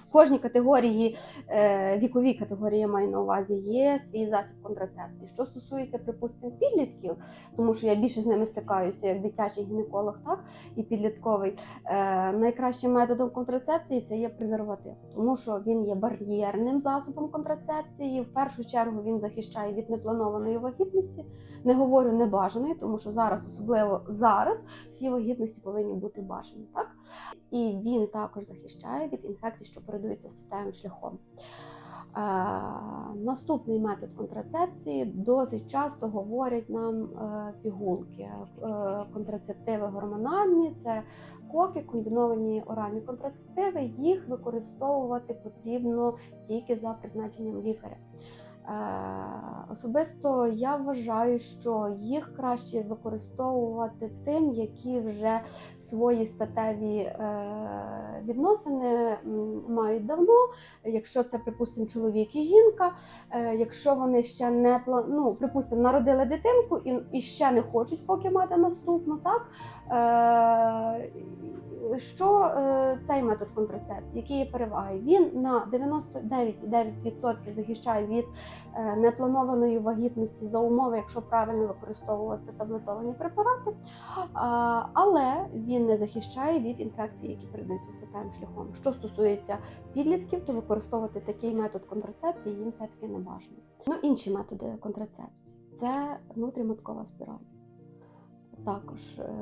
в кожній категорії, е, віковій категорії я маю на увазі, є свій засіб контрацепції. Що стосується, припустимо, підлітків, тому що я більше з ними стикаюся як дитячий гінеколог, так і підлітковий. Е, найкращим методом контрацепції це є презерватив, тому що він є бар'єрним засобом контрацепції. В першу чергу він захищає від непланованої вагітності. Не говорю небажаної, тому що зараз, особливо зараз, всі вагітності повинні бути бажані. Так? І він також захищає від інфекцій, що передаються статевим шляхом. Е, наступний метод контрацепції досить часто говорять нам е, пігулки, е, контрацептиви гормональні, це коки, комбіновані оральні контрацептиви. Їх використовувати потрібно тільки за призначенням лікаря. Е, Особисто я вважаю, що їх краще використовувати тим, які вже свої статеві е, відносини мають давно. Якщо це, припустимо, чоловік і жінка, е, якщо вони ще не ну, припустимо, народили дитинку і, ще не хочуть поки мати наступну, так що е, цей метод контрацепції, які є переваги? Він на 99,9% захищає від е, непланованої вагітності за умови, якщо правильно використовувати таблетовані препарати, але він не захищає від інфекцій, які передаються статевим шляхом. Що стосується підлітків, то використовувати такий метод контрацепції їм це таки не бажано. Ну, інші методи контрацепції це внутріматкова спіраль. Також е,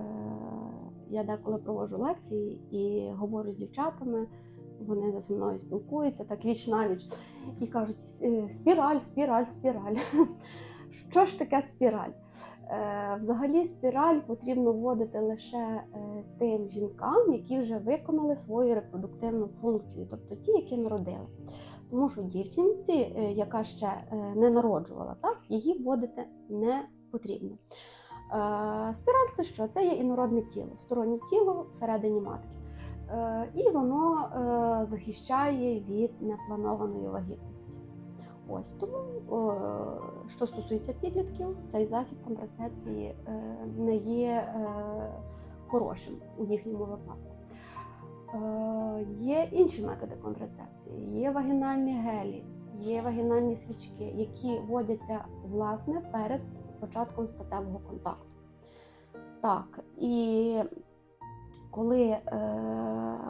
я деколи проводжу лекції і говорю з дівчатами. Вони зі мною спілкуються так віч навіч і кажуть: спіраль, спіраль, спіраль. Що ж таке спіраль? Е, Взагалі, спіраль потрібно вводити лише е, тим жінкам, які вже виконали свою репродуктивну функцію, тобто ті, які народили. Тому що дівчинці, е, яка ще е, не народжувала, так, її вводити не потрібно. Е, Спіраль це що? Це є інородне тіло, стороннє тіло всередині матки. Е, І воно е, захищає від непланованої вагітності. Ось тому, що стосується підлітків, цей засіб контрацепції не є хорошим у їхньому випадку. Є інші методи контрацепції, є вагінальні гелі, є вагінальні свічки, які вводяться власне перед початком статевого контакту. Так, і коли е,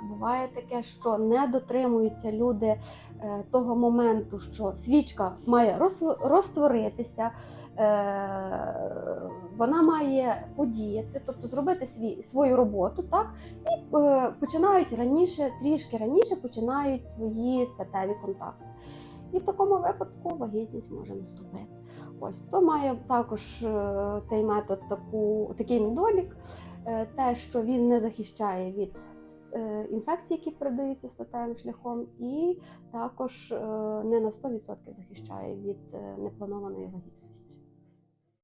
буває таке, що не дотримуються люди е, того моменту, що свічка має розтворитися, е, вона має подіяти, тобто зробити свій, свою роботу, так, і е, починають раніше, трішки раніше починають свої статеві контакти. І в такому випадку вагітність може наступити. Ось то має також е, цей метод таку, такий недолік, е, те, що він не захищає від е, інфекцій, які передаються статевим шляхом, і також не на 100% захищає від непланованої вагітності.